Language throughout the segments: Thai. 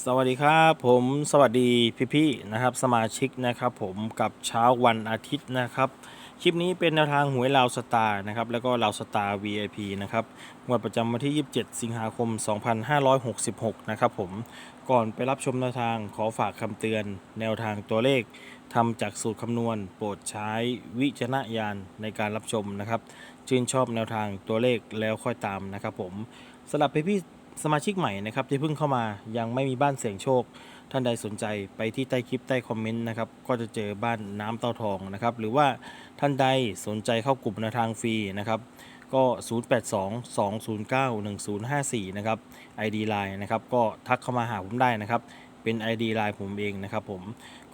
สวัสดีครับผมสวัสดีพี่ๆนะครับ สมาชิกนะครับผมกับเช้าวันอาทิตย์นะครับ คลิปนี้เป็นแนวทางหวยลาวสตาร์นะครับแล้วก็ลาวสตาร์ VIP นะครับงวดประจำวันที่ 27 สิงหาคม 2566 นะครับผมก่อนไปรับชมแนวทางขอฝากคำเตือน แนวทางตัวเลขทำจากสูตรคำนวณ โปรดใช้วิจารณญาณในการรับชมนะครับชื่นชอบแนวทางตัวเลขแล้วค่อยตามนะครับผมสำหรับพี่ๆ สมาชิกใหม่นะครับที่เพิ่งเข้ามายังไม่มีบ้านเสี่ยงโชค ท่านใดสนใจไปที่ใต้คลิปใต้คอมเมนต์นะครับก็จะเจอบ้านน้ำเต้าทองนะครับหรือว่าท่านใดสนใจเข้ากลุ่มแนวทางฟรีนะครับก็ 0822091054 นะครับ ID Line นะครับ ก็ทักเข้ามาหาผมได้นะครับ เป็น ID Line ผมเองนะครับผม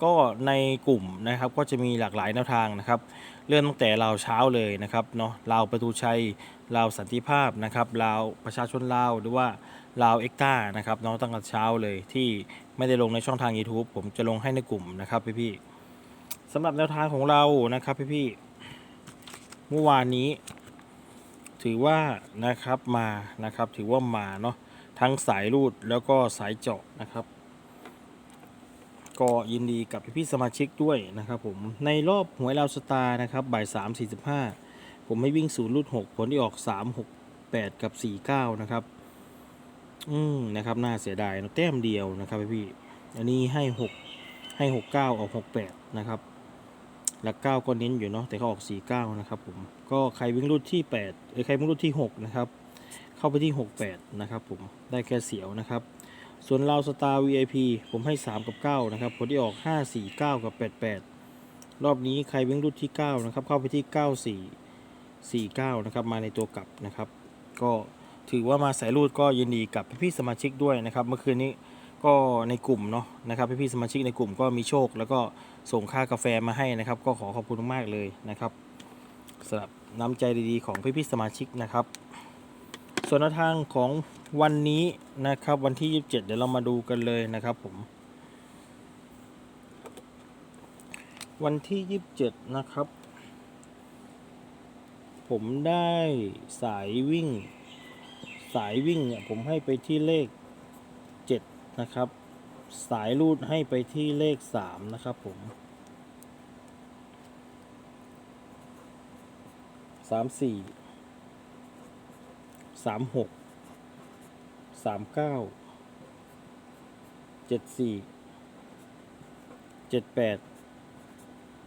ก็ในกลุ่มนะครับก็จะมีหลากหลายแนวทางนะครับเริ่มตั้งแต่เราวเช้าเลยนะครับเนาะลาวประตูชัยลาวสันติภาพนะครับลาวประชาชนลาวหรือว่าลาวเอ็กต้านะครับเน้องตั้งแต่เช้าเลยที่ไม่ได้ลงในช่องทาง YouTube ผมจะลงให้ในกลุ่มนะครับพี่ๆสำหรับแนวทางของเรานะครับพี่ๆเมื่อวานนี้ ถือว่านะครับมานะครับถือว่ามาเนาะทั้งสายรูดแล้วก็สายเจาะนะครับ ก็ยินดีกับพี่ๆสมาชิกด้วยนะครับผมในรอบหวยลาวสตาร์นะครับบ่ายสามสี่สิบห้าผมให้วิ่งศูนย์รูดหกผลที่ออกสามหกแปดกับสี่เก้านะครับ อืมนะครับน่าเสียดายนอะแต้มเดียวนะครับพี่อันนี้ให้หกให้หกเก้าออกหกแปดนะครับหลักเก้าก็เน้นอยู่เนาะแต่เขาออกสี่เก้านะครับผมก็ใครวิ่งรูดที่แปดใครวิ่งรูดที่หกนะครับ เข้าไปที่หกแปดนะครับผมได้แค่เสียวนะครับ ส่วนเราสตาร์ VIP ผมให้ 3 กับ 9 นะครับ ผลที่ออก 5 4 9 กับ 88 รอบนี้ใครวิ่งรุ่นที่ 9 นะครับ เข้าไปที่ 94 49 นะครับ มาในตัวกลับนะครับ ก็ถือว่ามาสายรูดก็ยินดีกับพี่ๆสมาชิกด้วยนะครับ เมื่อคืนนี้ก็ในกลุ่มเนาะนะครับพี่ๆสมาชิกในกลุ่มก็มีโชค แล้วก็ส่งค่ากาแฟมาให้นะครับ ก็ขอขอบคุณมากเลยนะครับสำหรับน้ำใจดีๆของพี่ๆสมาชิกนะครับ ส่วนทางของวันนี้นะครับ วันที่ 27 เดี๋ยวเรามาดูกันเลยนะครับผม วันที่ 27 นะครับ ผมได้สายวิ่ง สายวิ่งเนี่ยผมให้ไปที่เลข 7 นะครับ สายรูดให้ไปที่เลข 3 นะครับผมสาม สามหกสามเก้าเจ็ดสี่เจ็ดแปด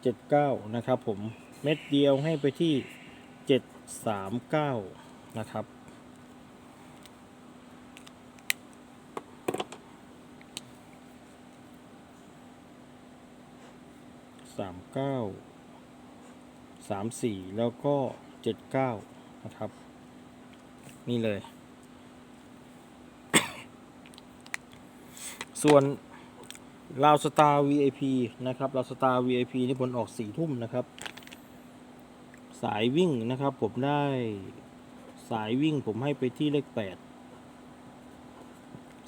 เจ็ดเก้านะครับผมเม็ดเดียวให้ไปที่เจ็ดสามเก้านะครับสามเก้าสามสี่แล้วก็เจ็ดเก้านะครับ นี่เลย ส่วนลาวสตาร์ VIP นะครับลาวสตาร์ VIP นี่ผลออกสี่ทุ่มนะครับ สายวิ่งนะครับ ผมได้สายวิ่งผมให้ไปที่เลขแปด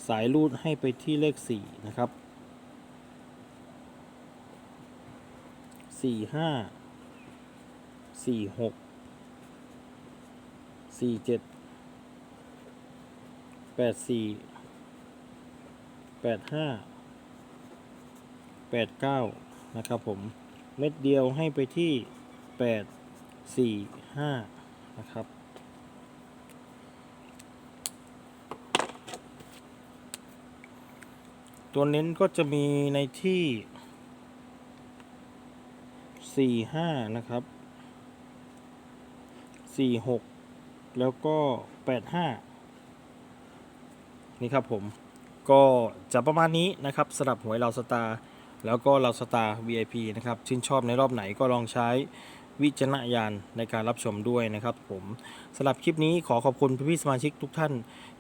สายรูดให้ไปที่เลขสี่นะครับสี่ห้าสี่หกสี่เจ็ด แปดสี่แปดห้าแปดเก้านะครับผม เม็ดเดียวให้ไปที่แปดสี่ห้านะครับตัวเน้นก็จะมีในที่สี่ห้านะครับสี่หกแล้วก็แปดห้า นี่ครับผมก็จะประมาณนี้นะครับสำหรับหวยเราสตาร์แล้วก็เราสตาร์ VIP นะครับชื่นชอบในรอบไหนก็ลองใช้วิจารณญาณในการรับชมด้วยนะครับผมสำหรับคลิปนี้ขอขอบคุณพี่ๆสมาชิกทุกท่าน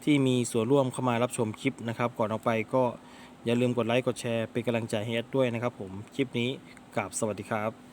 ที่มีส่วนร่วมเข้ามารับชมคลิปนะครับ ก่อนออกไปก็อย่าลืมกดไลค์กดแชร์เป็นกำลังใจให้แอดด้วยนะครับผมคลิปนี้กราบสวัสดีครับ